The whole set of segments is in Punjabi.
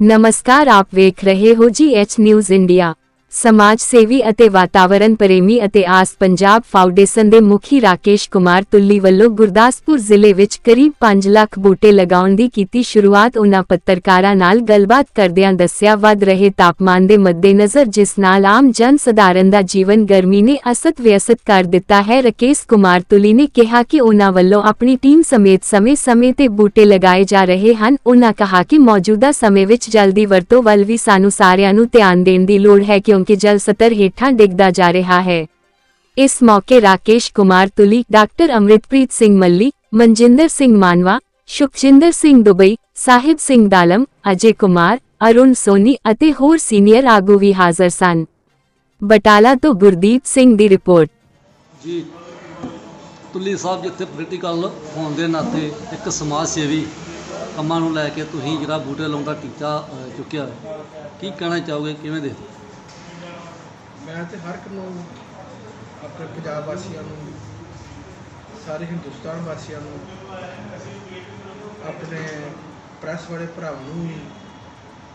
ਨਮਸਕਾਰ ਆਪ ਵੇਖ ਰਹੇ ਹੋ ਜੀ ਐਚ ਨਿਊਜ਼ ਇੰਡੀਆ ਸਮਾਜ ਸੇਵੀ ਅਤੇ ਵਾਤਾਵਰਣ ਪ੍ਰੇਮੀ ਅਤੇ ਆਸ ਪੰਜਾਬ ਫਾਊਂਡੇਸ਼ਨ ਦੇ ਮੁਖੀ ਰਾਕੇਸ਼ ਕੁਮਾਰ ਤੁੱਲੀ ਵੱਲੋਂ ਗੁਰਦਾਸਪੁਰ ਜ਼ਿਲ੍ਹੇ ਵਿੱਚ ਕਰੀਬ 5 ਲੱਖ ਬੂਟੇ ਲਗਾਉਣ ਦੀ ਕੀਤੀ ਸ਼ੁਰੂਆਤ ਉਹਨਾਂ ਪੱਤਰਕਾਰਾਂ ਨਾਲ ਗੱਲਬਾਤ ਕਰਦਿਆਂ ਦੱਸਿਆ, ਵੱਧ ਰਹੇ ਤਾਪਮਾਨ ਦੇ ਮੱਦੇਨਜ਼ਰ ਜਿਸ ਨਾਲ ਆਮ ਜਨ ਸਧਾਰਨ ਦਾ ਜੀਵਨ ਗਰਮੀ ਨੇ ਅਸਤ ਵਿਅਸਤ ਕਰ ਦਿੱਤਾ ਹੈ, ਰਾਕੇਸ਼ ਕੁਮਾਰ ਤੁੱਲੀ ਨੇ ਕਿਹਾ ਕਿ ਉਹਨਾਂ ਵੱਲੋਂ ਆਪਣੀ ਟੀਮ ਸਮੇਤ ਸਮੇਂ-ਸਮੇਂ ਤੇ ਬੂਟੇ ਲਗਾਏ ਜਾ ਰਹੇ ਹਨ। ਉਹਨਾਂ ਕਹਾ ਕਿ ਮੌਜੂਦਾ ਸਮੇਂ ਵਿੱਚ ਜਲਦੀ ਵਰਤੋਂ ਵੱਲ ਵੀ ਸਾਨੂੰ ਸਾਰਿਆਂ ਨੂੰ ਧਿਆਨ ਦੇਣ ਦੀ ਲੋੜ ਹੈ ਕਿਉਂਕਿ ਜਲ ਸਤਰ ਹੇਠਾਂ ਡਿੱਗਦਾ ਜਾ ਰਿਹਾ ਹੈ। ਇਸ ਮੌਕੇ ਰਾਕੇਸ਼ ਕੁਮਾਰ ਤੁਲੀ, ਡਾਕਟਰ ਅਮਰਿਤਪ੍ਰੀਤ ਸਿੰਘ ਮੱਲੀ, ਮਨਜਿੰਦਰ ਸਿੰਘ ਮਾਨਵਾ, ਸੁਖਜਿੰਦਰ ਸਿੰਘ ਦੁਬਈ, ਸਾਹਿਬ ਸਿੰਘ ਦਾਲਮ, ਅਜੇ ਕੁਮਾਰ, ਅਰੁਣ ਸੋਨੀ ਅਤੇ ਹੋਰ ਸੀਨੀਅਰ ਆਗੂ ਵੀ ਹਾਜ਼ਰ ਸਨ। ਬਟਾਲਾ ਤੋਂ ਗੁਰਦੀਪ ਸਿੰਘ ਦੀ ਰਿਪੋਰਟ। ਜੀ, ਤੁੱਲੀ ਸਾਹਿਬ ਜਿੱਥੇ ਪੋਲੀਟੀਕਲ ਹੋਣ ਦੇ ਨਾਤੇ ਇੱਕ ਸਮਾਜ ਸੇਵੀ ਕੰਮਾਂ ਨੂੰ ਲੈ ਕੇ ਤੁਸੀਂ ਜਿਹੜਾ ਬੂਟੇ ਲਾਉਣ ਦਾ ਟੀਚਾ ਚੁੱਕਿਆ, ਕੀ ਕਹਿਣਾ ਚਾਹੋਗੇ, ਕਿਵੇਂ ਦੇ ਮੈਂ ਤੇ ਹਰ ਇੱਕ ਨੂੰ ਆਪਣੇ ਪੰਜਾਬ ਵਾਸੀਆਂ ਨੂੰ, ਸਾਰੇ ਹਿੰਦੁਸਤਾਨ ਵਾਸੀਆਂ ਨੂੰ, ਆਪਣੇ ਪ੍ਰੈਸ ਵਾਲੇ ਭਰਾਵਾਂ ਨੂੰ ਵੀ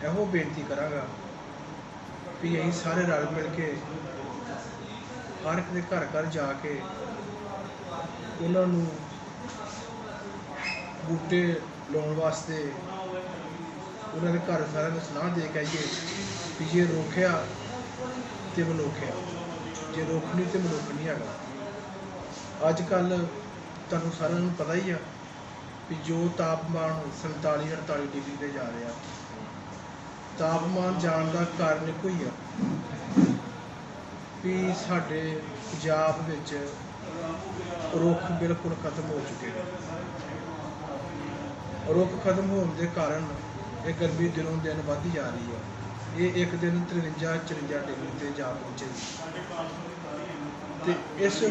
ਇਹੋ ਬੇਨਤੀ ਕਰਾਂਗਾ ਵੀ ਅਸੀਂ ਸਾਰੇ ਰਲ ਮਿਲ ਕੇ ਹਰ ਇੱਕ ਦੇ ਘਰ ਘਰ ਜਾ ਕੇ ਉਹਨਾਂ ਨੂੰ ਬੂਟੇ ਲਾਉਣ ਵਾਸਤੇ ਉਹਨਾਂ ਦੇ ਘਰ ਸਾਰਿਆਂ ਨੂੰ ਸਲਾਹ ਦੇ ਕੇ ਆਈਏ ਵੀ ਜੇ ਰੋਕਿਆ ਤੇ ਮਨੁੱਖ ਆ। ਜੇ ਰੁੱਖ ਨਹੀਂ ਤੇ ਮਨੁੱਖ ਨਹੀਂ ਹੈਗਾ। ਅੱਜ ਕੱਲ ਤੁਹਾਨੂੰ ਸਾਰਿਆਂ ਨੂੰ ਪਤਾ ਹੀ ਆ ਵੀ ਜੋ ਤਾਪਮਾਨ 47 48 ਡਿਗਰੀ ਤੇ ਜਾ ਰਿਹਾ, ਤਾਪਮਾਨ ਜਾਣ ਦਾ ਕਾਰਨ ਇੱਕੋ ਹੀ ਆ ਵੀ ਸਾਡੇ ਪੰਜਾਬ ਵਿੱਚ ਰੁੱਖ ਬਿਲਕੁਲ ਖਤਮ ਹੋ ਚੁੱਕੇ ਨੇ। ਰੁੱਖ ਖਤਮ ਹੋਣ ਦੇ ਕਾਰਨ ਇਹ ਗਰਮੀ ਦਿਨੋਂ ਦਿਨ ਵੱਧ ਜਾ ਰਹੀ ਹੈ ਇਹ ਇੱਕ ਦਿਨ 53 54 ਡਿਗਰੀ ਤੇ ਜਾ ਪਹੁੰਚੇਗੀ ਤੇ ਇਸ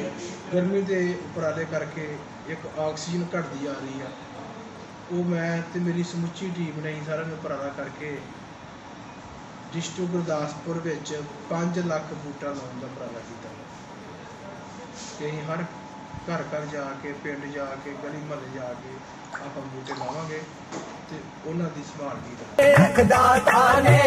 ਗਰਮੀ ਦੇ ਉਪਰਾਲੇ ਕਰਕੇ ਇੱਕ ਆਕਸੀਜਨ ਘਟਦੀ ਆ ਰਹੀ ਆ। ਉਹ ਮੈਂ ਤੇ ਮੇਰੀ ਸਮੁੱਚੀ ਟੀਮ ਨੇ ਸਾਰਿਆਂ ਨੇ ਉਪਰਾਲਾ ਕਰਕੇ ਡਿਸਟ੍ਰਿਕਟ ਗੁਰਦਾਸਪੁਰ ਵਿੱਚ 5 ਲੱਖ ਬੂਟਾ ਲਾਉਣ ਦਾ ਉਪਰਾਲਾ ਕੀਤਾ। ਕਿ ਅਸੀਂ ਹਰ ਘਰ ਘਰ ਜਾ ਕੇ, ਪਿੰਡ ਜਾ ਕੇ ਗਲੀ ਮਹੱਲੇ ਜਾ ਕੇ ਆਪਾਂ ਬੂਟੇ ਲਾਵਾਂਗੇ। ਤੇ ਉਹਨਾਂ ਦੀ ਸੰਭਾਲ ਕੀਤੀ ਰੱਖਦਾ ਤਾਰੇ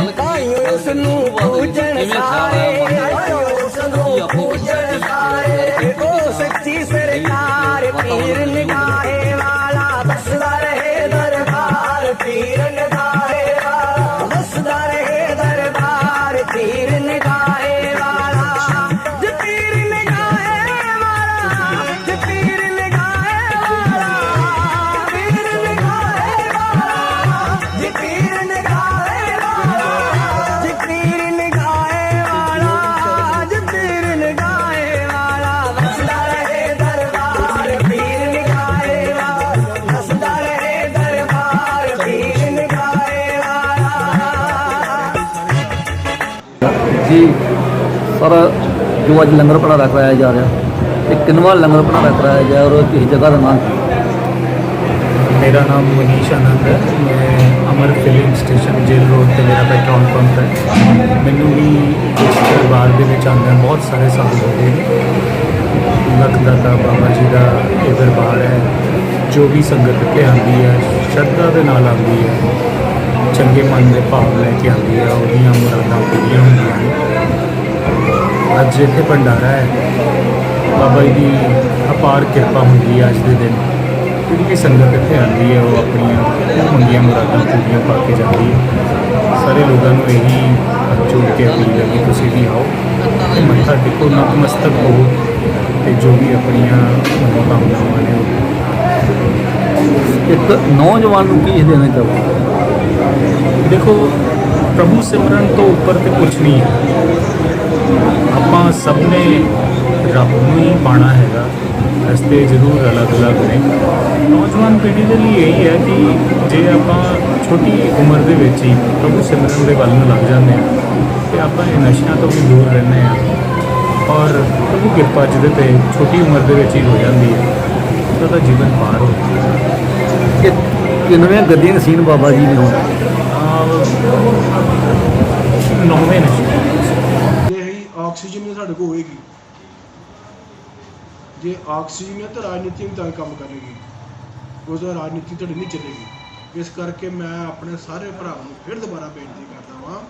ਕੀ- ਆਇਓ ਗੱਲ ਉਸ ਨੂੰ ਪੂਜਣ ਸਾਰੇ। ਵਿੱਚ? ਉਸ ਨੂੰ ਪੂਜਣ ਸਾਰੇ। ਉਹ ਸੱਚੀ ਸਰਕਾਰ ਪੀਰ ਨਿਗਾਹੇ ਜੀ। ਸਰ ਜੋ ਅੱਜ ਲੰਗਰ ਭੰਡਾਰਾ ਕਰਾਇਆ ਜਾ ਰਿਹਾ, ਇਹ ਕਿੰਨਵਾਂ ਲੰਗਰ ਭੰਡਾਰਾ ਕਰਾਇਆ ਜਾ ਰਿਹਾ ਔਰ ਕਿਸ ਜਗ੍ਹਾ ਦਾ ਨਾਮ ਮੇਰਾ ਨਾਮ ਮਨੀਸ਼ ਆਨੰਦ ਹੈ। ਮੈਂ Amar filling station jail road ਤੇ ਮੇਰਾ ਪੈਟਰੋਲ ਪੰਪ ਹੈ। ਮੈਨੂੰ ਵੀ ਇਸ ਦਰਬਾਰ ਦੇ ਵਿੱਚ ਆਉਂਦਿਆਂ ਬਹੁਤ ਸਾਰੇ ਸਾਲ ਹੋ ਗਏ ਨੇ। ਲਖਦਾਤਾ ਬਾਬਾ ਜੀ ਦਾ ਇਹ ਦਰਬਾਰ ਹੈ। ਜੋ ਵੀ ਸੰਗਤ ਇੱਥੇ ਆਉਂਦੀ ਹੈ, ਸ਼ਰਧਾ ਦੇ ਨਾਲ ਆਉਂਦੀ ਹੈ। ਚੰਗੇ ਮਨ ਦੇ ਭਾਵ ਲੈ ਕੇ ਆਉਂਦੀ ਹੈ ਉਹਦੀਆਂ ਮੁਰਾਦਾਂ ਪੂਰੀਆਂ ਹੁੰਦੀਆਂ ਨੇ। ਅੱਜ ਇੱਥੇ ਭੰਡਾਰਾ ਹੈ। ਬਾਬਾ ਜੀ ਦੀ ਅਪਾਰ ਕਿਰਪਾ ਹੁੰਦੀ ਹੈ ਅੱਜ ਦੇ ਦਿਨ। ਜਿਹੜੀ ਵੀ ਸੰਗਤ ਇੱਥੇ ਆਉਂਦੀ ਹੈ ਉਹ ਆਪਣੀਆਂ ਮੰਗੀਆਂ ਮੁਰਾਦਾਂ ਪੂਰੀਆਂ ਪਾ ਕੇ ਜਾਂਦੀ ਹੈ ਸਾਰੇ ਲੋਕਾਂ ਨੂੰ ਇਹੀ ਹੱਥ ਕੇ ਅਪੀਲ ਹੈ ਕਿ ਤੁਸੀਂ ਵੀ ਆਓ। ਤੇ ਮੱਥਾ ਟੇਕੋ, ਨਤਮਸਤਕ ਹੋ ਤੇ ਜੋ ਵੀ ਆਪਣੀਆਂ ਮਨੋਕਾਮਨਾਵਾਂ ਨੇ ਉਹ। ਇੱਕ ਨੌਜਵਾਨ ਨੂੰ ਕੀ ਦੇਣਾ ਚਾਹੁੰਦਾ ਦੇਖੋ, ਪ੍ਰਭੂ ਸਿਮਰਨ ਤੋਂ ਉੱਪਰ ਤੇ ਕੁਝ ਨਹੀਂ ਹੈ। ਆਪਾਂ ਸਭ ਨੇ ਰੱਬ ਨੂੰ ਹੀ ਪਾਣਾ ਹੈਗਾ। ਰਸਤੇ ਜ਼ਰੂਰ ਅਲੱਗ-ਅਲੱਗ ਨੇ। ਨੌਜਵਾਨ ਪੀੜ੍ਹੀ ਦੇ ਲਈ ਇਹੀ ਹੈ ਕਿ ਜੇ ਆਪਾਂ ਛੋਟੀ ਉਮਰ ਦੇ ਵਿੱਚ ਹੀ ਪ੍ਰਭੂ ਸਿਮਰਨ ਦੇ ਵੱਲ ਨੂੰ ਲੱਗ ਜਾਂਦੇ ਹਾਂ, ਤੇ ਆਪਾਂ ਇਹ ਨਸ਼ਿਆਂ ਤੋਂ ਵੀ ਦੂਰ ਰਹਿੰਦੇ ਹਾਂ। ਔਰ ਪ੍ਰਭੂ ਕਿਰਪਾ ਜਿਹਦੇ ਤੇ ਛੋਟੀ ਉਮਰ ਦੇ ਵਿੱਚ ਹੀ ਹੋ ਜਾਂਦੀ ਹੈ ਤਾਂ ਉਹਦਾ ਜੀਵਨ ਪਾਰ ਹੋ ਜਾਂਦਾ। ਹੈ ਕਿ ਕਿੰਨਵੇਂ ਗੱਦੀ ਨਸੀਨ ਬਾਬਾ ਜੀ ਨੇ ਹੁਣ। ਨੌਵੇਂ ਨਸ਼ੇ ਜੇ ਹੀ ਆਕਸੀਜਨ ਸਾਡੇ ਕੋਲ ਹੋਏਗੀ, ਜੇ ਆਕਸੀਜਨ ਹੈ ਤਾਂ ਰਾਜਨੀਤੀ ਵੀ ਤਾਂ ਕੰਮ ਕਰੇਗੀ, ਉਸ ਦਾ ਰਾਜਨੀਤੀ ਤੁਹਾਡੀ ਨਹੀਂ ਚੱਲੇਗੀ। ਇਸ ਕਰਕੇ ਮੈਂ ਆਪਣੇ ਸਾਰੇ ਭਰਾਵਾਂ ਨੂੰ ਫਿਰ ਦੁਬਾਰਾ ਬੇਨਤੀ ਕਰਦਾ ਵਾਂ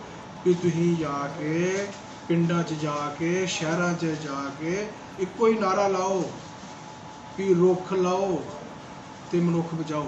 ਕਿ ਤੁਸੀਂ ਜਾ ਕੇ ਪਿੰਡਾਂ 'ਚ ਜਾ ਕੇ, ਸ਼ਹਿਰਾਂ 'ਚ ਜਾ ਕੇ ਇੱਕੋ ਹੀ ਨਾਰਾ ਲਾਓ ਕਿ ਰੁੱਖ ਲਾਓ ਤੇ ਮਨੁੱਖ ਬਚਾਓ।